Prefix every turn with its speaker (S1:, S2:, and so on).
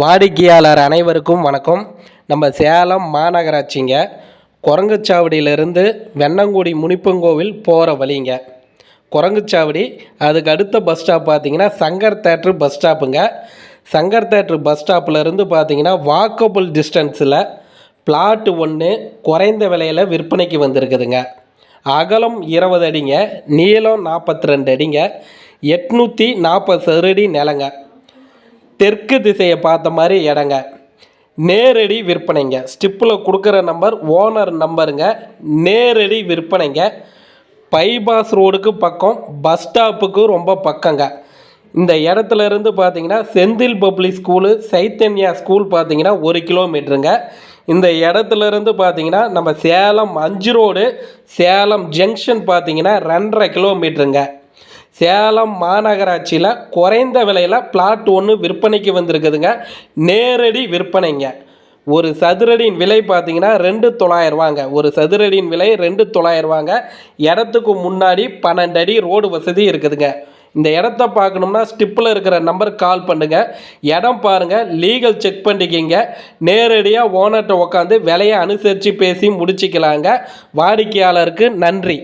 S1: வாடிக்கையாளர் அனைவருக்கும் வணக்கம். நம்ம சேலம் மாநகராட்சிங்க குரங்குச்சாவடியிலிருந்து வெண்ணங்குடி முனிப்பங்கோவில் போகிற வழிங்க. குரங்குச்சாவடி அதுக்கு அடுத்த பஸ் ஸ்டாப் பார்த்தீங்கன்னா சங்கர் தேட்ரு பஸ் ஸ்டாப்புங்க சங்கர் தேட்ரு பஸ் ஸ்டாப்லேருந்து பார்த்தீங்கன்னா வாக்கபுள் டிஸ்டன்ஸில் பிளாட்டு ஒன்று குறைந்த விலையில் விற்பனைக்கு வந்திருக்குதுங்க. அகலம் இருபது அடிங்க நீளம் நாற்பத்தி ரெண்டு அடிங்க எட்நூற்றி நாற்பது சதுரடி நிலங்க. தெற்கு திசையை பார்த்த மாதிரி இடங்க. நேரடி விற்பனைங்க. ஸ்டிப்பில் கொடுக்குற நம்பர் ஓனர் நம்பருங்க. நேரடி விற்பனைங்க. பைபாஸ் ரோடுக்கு பக்கம் பஸ் ஸ்டாப்புக்கு ரொம்ப பக்கங்க. இந்த இடத்துல இருந்து பார்த்தீங்கன்னா Senthil public school Chaitanya school பார்த்தீங்கன்னா ஒரு கிலோமீட்டருங்க. இந்த இடத்துல இருந்து பார்த்தீங்கன்னா நம்ம சேலம் அஞ்சு ரோடு சேலம் ஜங்ஷன் பார்த்தீங்கன்னா ரெண்டரை கிலோமீட்டருங்க. சேலம் மாநகராட்சியில் குறைந்த விலையில் பிளாட் ஒன்று விற்பனைக்கு வந்திருக்குதுங்க. நேரடி விற்பனைங்க. ஒரு சதுரடியின் விலை பார்த்தீங்கன்னா ரெண்டு தொள்ளாயிரரூவாங்க ஒரு சதுரடியின் விலை ரெண்டு தொள்ளாயிரரூவாங்க இடத்துக்கு முன்னாடி பன்னெண்டு அடி ரோடு வசதி இருக்குதுங்க. இந்த இடத்த பார்க்கணும்னா ஸ்டிப்பில் இருக்கிற நம்பருக்கு கால் பண்ணுங்கள் இடம் பாருங்கள் லீகல் செக் பண்ணிக்கிங்க. நேரடியாக ஓனர்கிட்ட உட்காந்து விலையை அனுசரித்து பேசி முடிச்சிக்கலாங்க. வாடிக்கையாளருக்கு நன்றி.